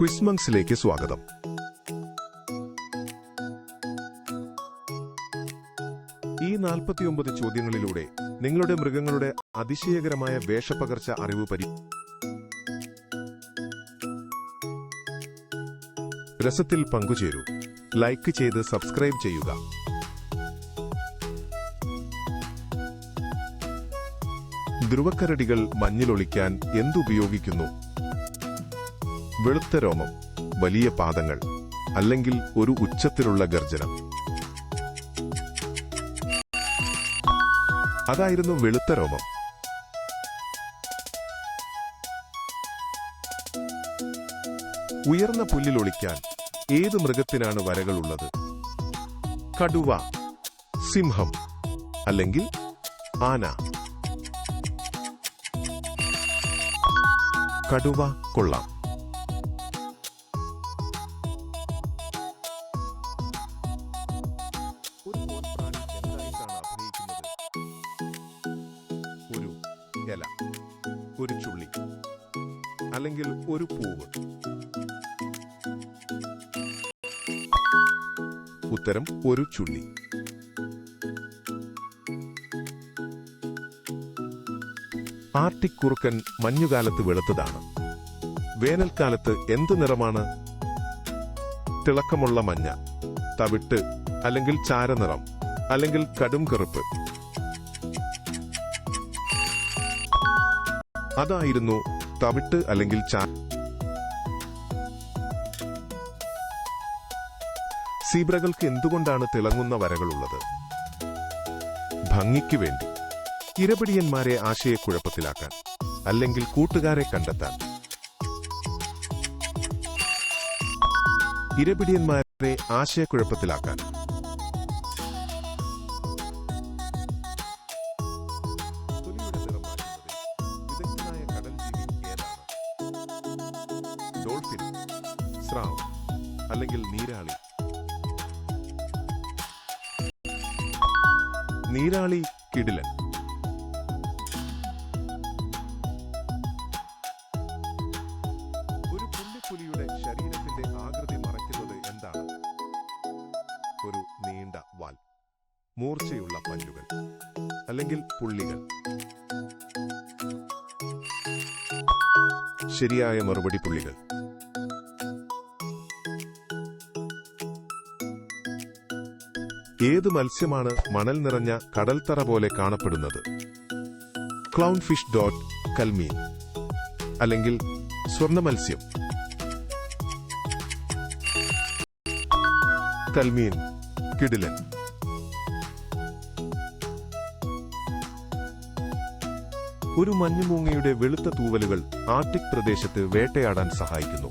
ക്വിസ്മങ്സിലേക്ക് സ്വാഗതം. ഈ നാൽപ്പത്തിയൊമ്പത് ചോദ്യങ്ങളിലൂടെ നിങ്ങളുടെ മൃഗങ്ങളുടെ അതിശയകരമായ വേഷപ്പകർച്ച അറിവ് പരി രസത്തിൽ പങ്കുചേരൂ. ലൈക്ക് ചെയ്ത് സബ്സ്ക്രൈബ് ചെയ്യുക. ധ്രുവക്കരടികൾ മഞ്ഞിലൊളിക്കാൻ എന്തുപയോഗിക്കുന്നു? വെളുത്ത രോമം വലിയ പാദങ്ങൾ അല്ലെങ്കിൽ ഒരു ഉച്ചത്തിലുള്ള ഗർജനം. അതായിരുന്നു വെളുത്ത രോമം. ഉയർന്ന പുല്ലിൽ ഒളിക്കാൻ ഏത് മൃഗത്തിനാണ് വരകളുള്ളത്? കടുവ സിംഹം അല്ലെങ്കിൽ ആന. കടുവ കൊള്ളാം. ഇല ഒരു ചുള്ളി അല്ലെങ്കിൽ ഒരു പൂവ്. ഉത്തരം ഒരു ചുള്ളി. ആർട്ടിക് കുറുക്കൻ മഞ്ഞുകാലത്ത് വെളുത്തതാണ്. വേനൽക്കാലത്ത് എന്ത് നിറമാണ്? തിളക്കമുള്ള മഞ്ഞ തവിട്ട് അല്ലെങ്കിൽ ചാരനിറം അല്ലെങ്കിൽ കടും കറുപ്പ് അതായിരുന്നു തവിട്ട് അല്ലെങ്കിൽ ചാ സീബ്രകൾക്ക് എന്തുകൊണ്ടാണ് തിളങ്ങുന്ന വരകളുള്ളത്? ഭംഗിക്ക് വേണ്ടി. ഇരപിടിയന്മാരെ ആശയക്കുഴപ്പത്തിലാക്കാൻ. അല്ലെങ്കിൽ കൂട്ടുകാരെ കണ്ടെത്താൻ. ഇരപിടിയന്മാരെ ആശയക്കുഴപ്പത്തിലാക്കാൻ. ഡോൾഫിൻ സ്രാവ് അല്ലെങ്കിൽ നീരാളി. നീരാളി കിടിലൻ. ഒരു പുള്ളിപ്പുലിയുടെ ശരീരത്തിന്റെ ആകൃതി മറയ്ക്കുന്നത് എന്താണ്? ഒരു നീണ്ട വാൽ മൂർച്ചയുള്ള പല്ലുകൾ അല്ലെങ്കിൽ പുള്ളികൾ. ശരിയായ മറുപടി പുള്ളികൾ. ഏത് മത്സ്യമാണ് മണൽ നിറഞ്ഞ കടൽത്തറ പോലെ കാണപ്പെടുന്നത്? ക്ലൗൺ ഫിഷ് ഡോട്ട് കൽമീൻ. അല്ലെങ്കിൽ സ്വർണ മത്സ്യം കൽമീൻ കിടിലൻ. ഒരു മഞ്ഞുമൂങ്ങയുടെ വെളുത്ത തൂവലുകൾ ആർട്ടിക് പ്രദേശത്ത് വേട്ടയാടാൻ സഹായിക്കുന്നു.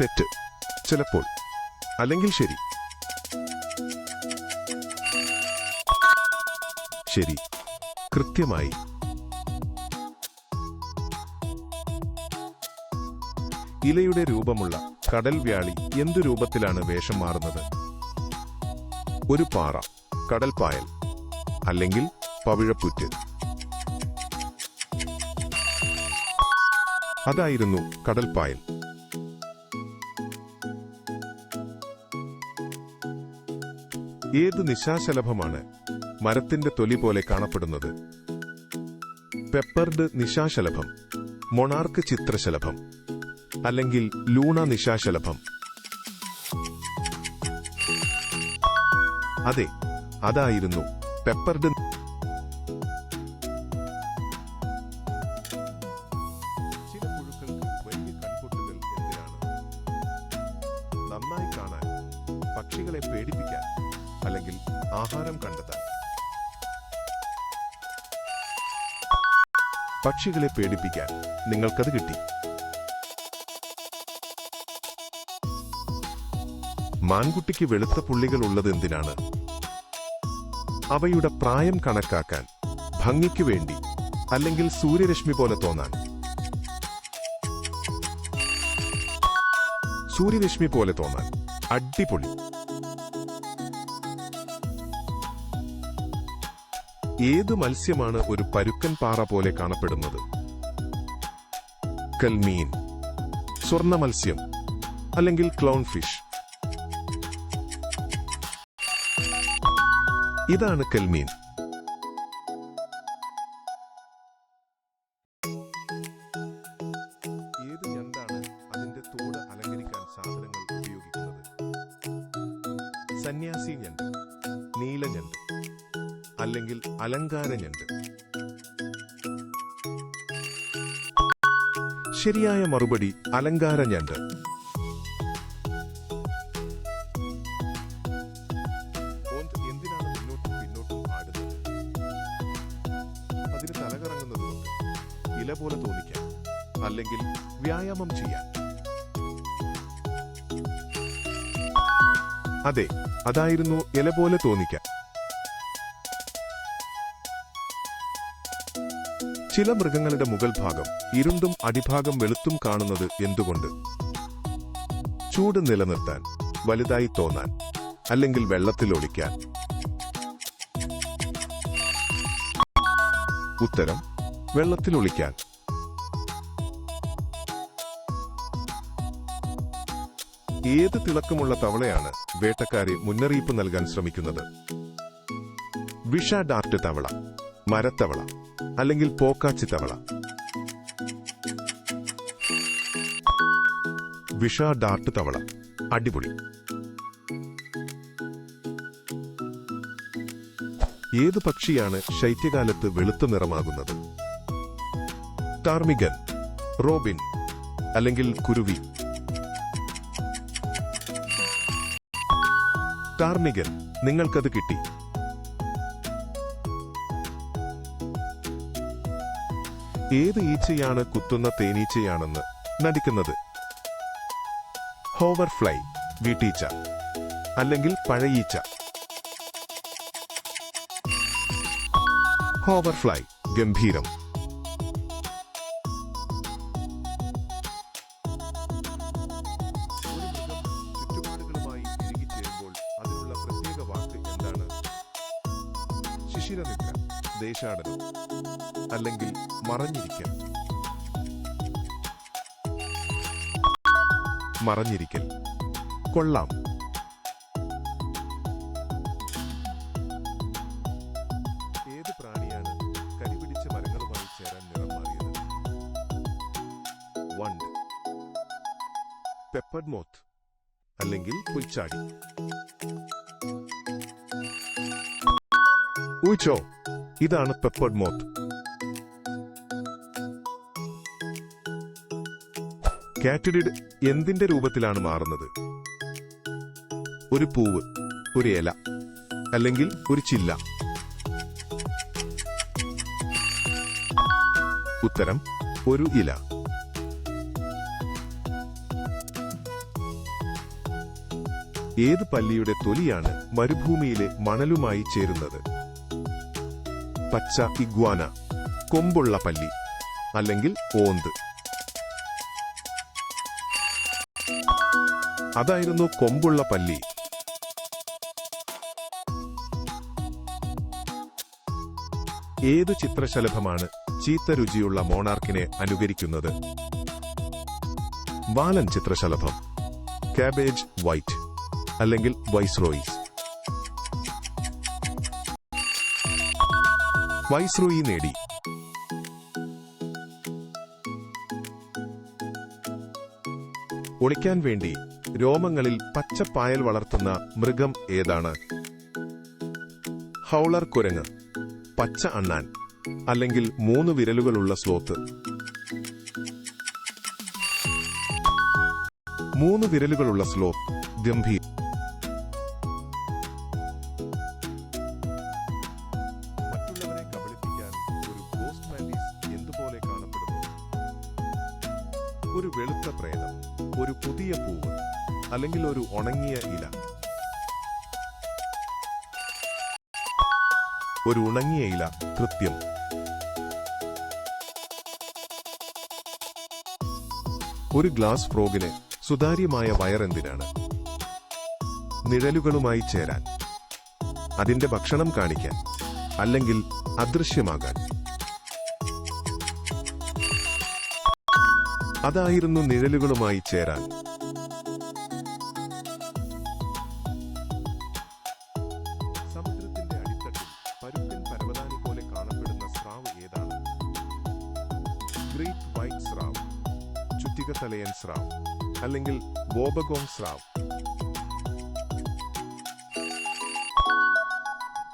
തെറ്റ്. ചിലപ്പോൾ. അല്ലെങ്കിൽ ശരി. ശരി. കൃത്യമായി. ഇലയുടെ രൂപമുള്ള കടൽ വ്യാളി എന്തു രൂപത്തിലാണ് വേഷം മാറുന്നത്? ഒരു പാറ കടൽപ്പായൽ അല്ലെങ്കിൽ പവിഴപ്പുറ്റ്. അതായിരുന്നു കടൽപ്പായൽ. ഏത് നിശാശലഭമാണ് മരത്തിന്റെ തൊലി പോലെ കാണപ്പെടുന്നത്. പെപ്പർഡ് നിശാശലഭം മൊണാർക്ക് ചിത്രശലഭം അല്ലെങ്കിൽ ലൂണ നിശാശലഭം. അതെ അതായിരുന്നു പെപ്പർഡ് പക്ഷികളെ പേടിപ്പിക്കാൻ നിങ്ങൾക്കത് കിട്ടി. മാൻകുട്ടിക്ക് വെളുത്ത പുള്ളികൾ ഉള്ളത് എന്തിനാണ്? അവയുടെ പ്രായം കണക്കാക്കാൻ ഭംഗിക്ക് വേണ്ടി അല്ലെങ്കിൽ സൂര്യരശ്മി പോലെ തോന്നാൻ. സൂര്യരശ്മി പോലെ തോന്നാൻ. അടിപൊളി. ഏത് മത്സ്യമാണ് ഒരു പരുക്കൻ പാറ പോലെ കാണപ്പെടുന്നത്? കൽമീൻ സ്വർണ മത്സ്യം അല്ലെങ്കിൽ ക്ലൗൺ ഫിഷ്. ഇതാണ് കെൽമീൻ പിന്നോട്ടും ശരിയായ മറുപടി തലകറങ്ങുന്നതുകൊണ്ട് ഇല പോലെ തോന്നിക്കാം അല്ലെങ്കിൽ വ്യായാമം ചെയ്യാൻ. അതെ അതായിരുന്നു ഇല പോലെ തോന്നിക്കാൻ. ചില മൃഗങ്ങളുടെ മുകൾ ഭാഗം ഇരുണ്ടും അടിഭാഗം വെളുത്തും കാണുന്നത് എന്തുകൊണ്ട്? ചൂട് നിലനിർത്താൻ വലുതായി തോന്നാൻ അല്ലെങ്കിൽ വെള്ളത്തിൽ ഒളിക്കാൻ ഉത്തരം വെള്ളത്തിൽ ഒളിക്കാൻ ഏത് തിളക്കമുള്ള തവളയാണ് വേട്ടക്കാരെ മുന്നറിയിപ്പ് നൽകാൻ ശ്രമിക്കുന്നത്? വിഷ ഡാർട്ട് തവള മരത്തവള അല്ലെങ്കിൽ പോക്കാച്ചി തവള. വിഷ ഡാർട്ട് തവള. അടിപൊളി. ഏത് പക്ഷിയാണ് ശൈത്യകാലത്ത് വെളുത്ത നിറമാകുന്നത്? ടാർമിഗൻ റോബിൻ അല്ലെങ്കിൽ കുരുവി. ടാർമിഗൻ നിങ്ങൾക്കത് കിട്ടി. ഏത് ഈച്ചയാണ് കുത്തുന്ന തേനീച്ചയാണെന്ന് നടിക്കുന്നത്. ഹോവർ ഫ്ലൈ വീട്ടീച്ച അല്ലെങ്കിൽ പഴയീച്ച ഹോവർ ഫ്ലൈ ഗംഭീരം. ശിശിരനിദ്ര ദേശാടനം. അല്ലെങ്കിൽ മറഞ്ഞിരിക്കൽ. മറഞ്ഞിരിക്കൽ. കൊള്ളാം. ഏത് പ്രാണിയാണ് കരിപിടിച്ച മരങ്ങളുമായി ചേരാൻ നിറം മാറിയത്? വണ്ട്. Pepper moth. അല്ലെങ്കിൽ പുൽച്ചാടി. ഊച്ചോ ഇതാണ് പെപ്പർ മോത്ത്. കാറ്റഡിഡ് എന്തിന്റെ രൂപത്തിലാണ് മാറുന്നത്? ഒരു പൂവ് ഒരു ഇല അല്ലെങ്കിൽ ഒരു ചില്ല. ഉത്തരം ഒരു ഇല. ഏത് പല്ലിയുടെ തൊലിയാണ് മരുഭൂമിയിലെ മണലുമായി ചേരുന്നത്? പച്ച ഇഗ്വാന കൊമ്പുള്ള പല്ലി അല്ലെങ്കിൽ ഓന്ത്. അതായിരുന്നു കൊമ്പുള്ള പല്ലി. ഏത് ചിത്രശലഭമാണ് ചീത്ത രുചിയുള്ള മോണാർക്കിനെ അനുകരിക്കുന്നത്? വാലൻ ചിത്രശലഭം. Cabbage white. അല്ലെങ്കിൽ വൈസ്രോയിസ്. വൈസ്രോയി നേടി. ഒളിക്കാൻ വേണ്ടി രോമങ്ങളിൽ പച്ചപ്പായൽ വളർത്തുന്ന മൃഗം ഏതാണ്? ഹൗളർ കുരങ്ങ് പച്ച അണ്ണാൻ അല്ലെങ്കിൽ മൂന്ന് വിരലുകളുള്ള സ്ലോത്ത്. മൂന്ന് വിരലുകളുള്ള സ്ലോത്ത് ഗംഭീർ പ്രേതം ഒരു പുതിയ പൂവ് അല്ലെങ്കിൽ ഒരു ഉണങ്ങിയ ഇല. ഒരു ഉണങ്ങിയ ഇല കൃത്യം. ഒരു ഗ്ലാസ് ഫ്രോഗിന് സുതാര്യമായ വയറെന്തിനാണ് നിഴലുകളുമായി ചേരാൻ അതിന്റെ ഭക്ഷണം കാണിക്കാൻ അല്ലെങ്കിൽ അദൃശ്യമാകാൻ. അതായിരുന്നു നിഴലുകളുമായി ചേരാൻ. സമുദ്രത്തിന്റെ അടിത്തട്ടിൽ പരുക്കൻ പോലെ കാണപ്പെടുന്ന ഏതാണ്? ഗ്രേറ്റ് തലയൻ സ്രാവ് അല്ലെങ്കിൽ ബോബഗോങ് സ്രാവ്?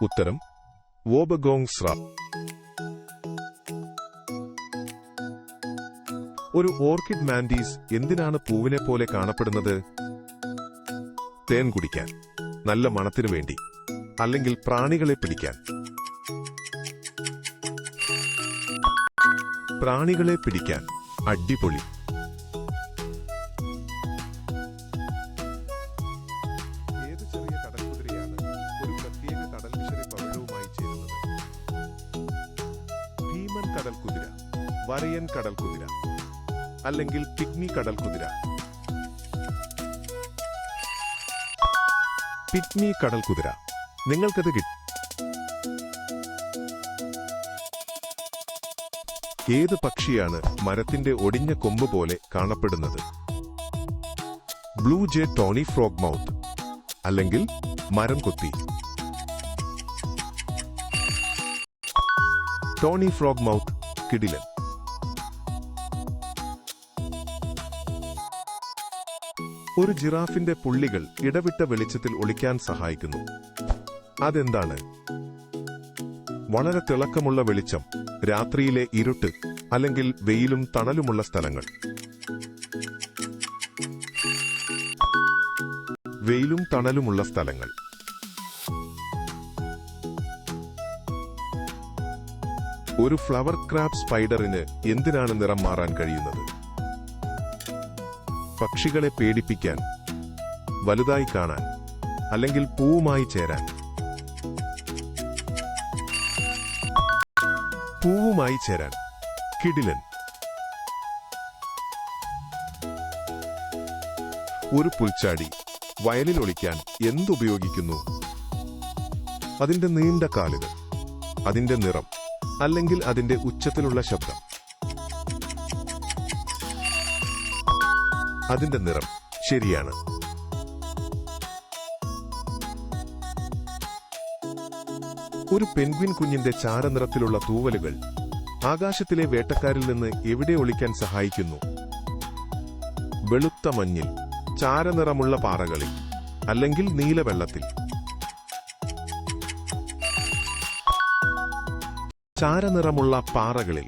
ഉത്തരം വോബഗോങ് സ്രാവ്. ഒരു ഓർക്കിഡ് മാൻഡീസ് എന്തിനാണ് പൂവിനെ പോലെ കാണപ്പെടുന്നത്? തേൻ കുടിക്കാൻ നല്ല മണത്തിനു വേണ്ടി അല്ലെങ്കിൽ പ്രാണികളെ പിടിക്കാൻ. പ്രാണികളെ പിടിക്കാൻ അടിപൊളി. വരയൻ കടൽക്കുതിര. അല്ലെങ്കിൽ പിഗ്മി കടൽ കുതിര. പിഗ്മി കടൽ കുതിര. നിങ്ങൾക്കത് കിട്ടും. ഏത് പക്ഷിയാണ് മരത്തിന്റെ ഒടിഞ്ഞ കൊമ്പ് പോലെ കാണപ്പെടുന്നത്? Blue jay tawny frogmouth അല്ലെങ്കിൽ മരം കൊത്തി. ടോണി ഫ്രോഗ് മൗത്ത് കിടിലൻ. ഒരു ജിറാഫിന്റെ പുള്ളികൾ ഇടവിട്ട വെളിച്ചത്തിൽ ഒളിക്കാൻ സഹായിക്കുന്നു. അതെന്താണ്? വളരെ തിളക്കമുള്ള വെളിച്ചം രാത്രിയിലെ ഇരുട്ട് അല്ലെങ്കിൽ വെയിലും തണലുമുള്ള സ്ഥലങ്ങൾ. വെയിലും തണലുമുള്ള സ്ഥലങ്ങൾ. ഒരു ഫ്ലവർ ക്രാബ് സ്പൈഡറിന് എന്തിനാണ് നിറം മാറാൻ കഴിയുന്നത്? പക്ഷികളെ പേടിപ്പിക്കാൻ വലുതായി കാണാൻ അല്ലെങ്കിൽ പൂവുമായി ചേരാൻ. പൂവുമായി ചേരാൻ. കിടിലൻ. ഒരു പുൽച്ചാടി വയലിൽ ഒളിക്കാൻ എന്തുപയോഗിക്കുന്നു? അതിന്റെ നീണ്ട കാലുകൾ അതിന്റെ നിറം അല്ലെങ്കിൽ അതിന്റെ ഉച്ചത്തിലുള്ള ശബ്ദം. അതിന്റെ നിറം ശരിയാണ്. ഒരു പെൻഗ്വിൻ കുഞ്ഞിന്റെ ചാരനിറത്തിലുള്ള തൂവലുകൾ ആകാശത്തിലെ വേട്ടക്കാരിൽ നിന്ന് എവിടെ ഒളിക്കാൻ സഹായിക്കുന്നു? വെളുത്ത മഞ്ഞിൽ ചാരനിറമുള്ള പാറകളിൽ അല്ലെങ്കിൽ നീലവെള്ളത്തിൽ ചാരനിറമുള്ള പാറകളിൽ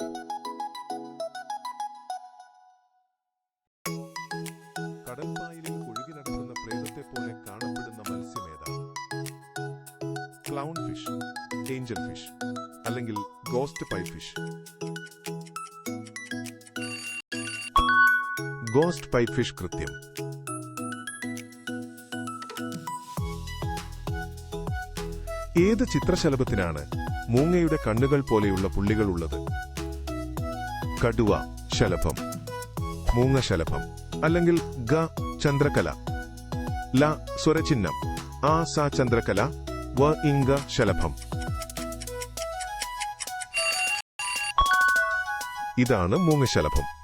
ഗോസ്റ്റ് പൈ ഫിഷ് കൃത്യം. ഏത് ചിത്രശലഭത്തിനാണ് മൂങ്ങയുടെ കണ്ണുകൾ പോലെയുള്ള പുള്ളികൾ ഉള്ളത്? കടുവ ശലഭം മൂങ്ങ ശലഭം അല്ലെങ്കിൽ ഗ ചന്ദ്രകല ല സ്വരചിഹ്നം ആ സ ചന്ദ്രകല വ ഇംഗ ശലഭം. ഇതാണ് മൂങ്ങശലഭം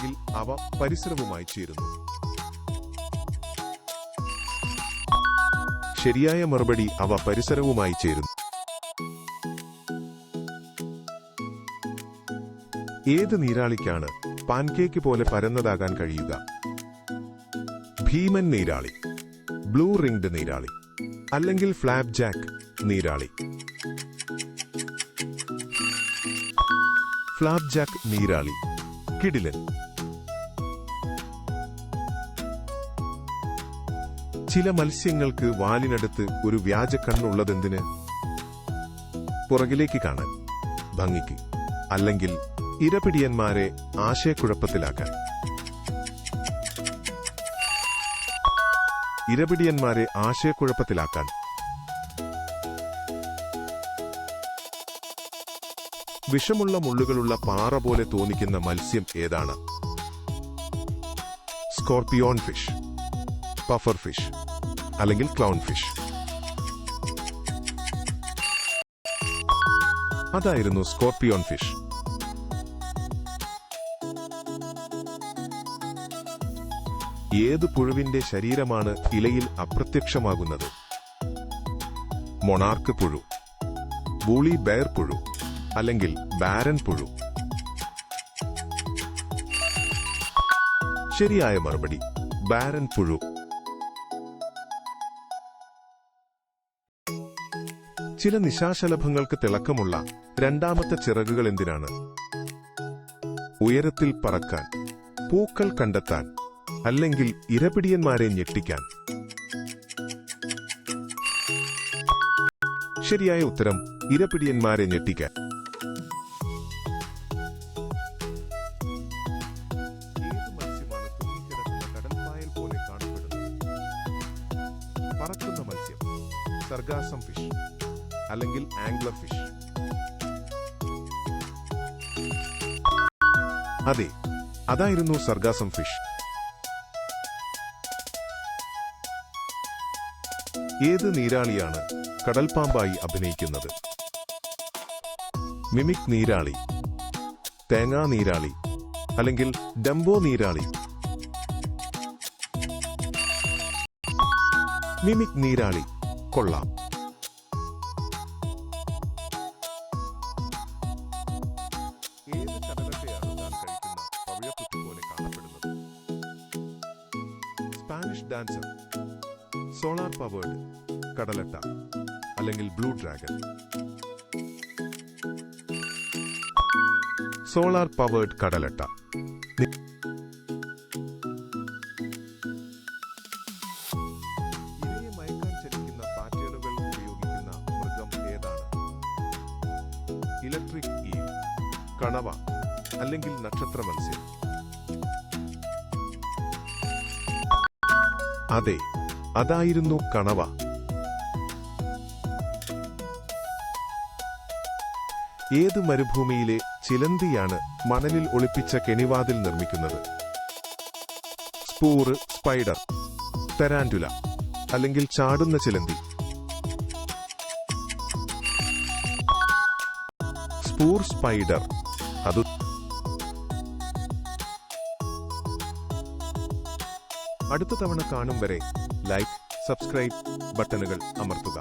അല്ലെങ്കിൽ അവ പരിസരവുമായി ചേരുന്നു. ശരിയായ മറുപടി അവ പരിസരവുമായി ചേരുന്നു. ഏത് നീരാളിക്കാണ് പാൻകേക്ക് പോലെ പരന്നതാകാൻ കഴിയുക? ഭീമൻ നീരാളി ബ്ലൂ റിംഗ്ഡ് നീരാളി അല്ലെങ്കിൽ ഫ്ലാപ്പ് ജാക്ക് നീരാളി? ഫ്ലാപ്പ് ജാക്ക് നീരാളി കിടിലൻ. ചില മത്സ്യങ്ങൾക്ക് വാലിനടുത്ത് ഒരു വ്യാജ കണ്ണുള്ളതെന്തിന്? പുറകിലേക്ക് കാണാൻ ഭംഗിക്ക് അല്ലെങ്കിൽ ഇരപിടിയന്മാരെ ആശയക്കുഴപ്പത്തിലാക്കാൻ. ഇരപിടിയന്മാരെ ആശയക്കുഴപ്പത്തിലാക്കാൻ. വിഷമുള്ള മുള്ളുകളുള്ള പാറ പോലെ തോന്നിക്കുന്ന മത്സ്യം ഏതാണ്? Scorpion fish puffer fish. അല്ലെങ്കിൽ ക്ലൗൺ ഫിഷ് അതായിരുന്നു സ്കോർപിയോൺ ഫിഷ്. ഏത് പുഴുവിന്റെ ശരീരമാണ് ഇലയിൽ അപ്രത്യക്ഷമാകുന്നത്? മൊണാർക്ക് പുഴു ബൂളി ബെയർ പുഴു അല്ലെങ്കിൽ ബാരൻ പുഴു. ശരിയായ മറുപടി ബാരൻ പുഴു. ചില നിശാശലഭങ്ങൾക്ക് തിളക്കമുള്ള രണ്ടാമത്തെ ചിറകുകൾ എന്തിനാണ്? ഉയരത്തിൽ പറക്കാൻ പൂക്കൾ കണ്ടെത്താൻ അല്ലെങ്കിൽ ഇരപിടിയന്മാരെ ഞെട്ടിക്കാൻ. ശരിയായ ഉത്തരം ഇരപിടിയന്മാരെ ഞെട്ടിക്കാൻ. അതെ അതായിരുന്നു സർഗാസം ഫിഷ്. ഏത് നീരാളിയാണ് കടൽപാമ്പായി അഭിനയിക്കുന്നത്? മിമിക് നീരാളി തേങ്ങാ നീരാളി അല്ലെങ്കിൽ ഡംബോ നീരാളി? മിമിക് നീരാളി കൊള്ളാം. Spanish dancer. സോളാർ പവേർഡ് കടലട്ട അല്ലെങ്കിൽ ബ്ലൂ ഡ്രാഗൺ. സോളാർ പവേർഡ് കടലട്ട. ഇലക്ട്രിക് ഈ കണവ അല്ലെങ്കിൽ നക്ഷത്ര മത്സ്യം അതെ അതായിരുന്നു കണവ. ഏത് മരുഭൂമിയിലെ ചിലന്തിയാണ് മണലിൽ ഒളിപ്പിച്ച കെണിവാതിൽ നിർമ്മിക്കുന്നത്? സ്പൂറ് സ്പൈഡർ തെരാൻഡുല അല്ലെങ്കിൽ ചാടുന്ന ചിലന്തി. സ്പൂർ സ്പൈഡർ അത് അടുത്ത തവണ കാണും വരെ ലൈക്ക് സബ്സ്ക്രൈബ് ബട്ടണുകൾ അമർത്തുക.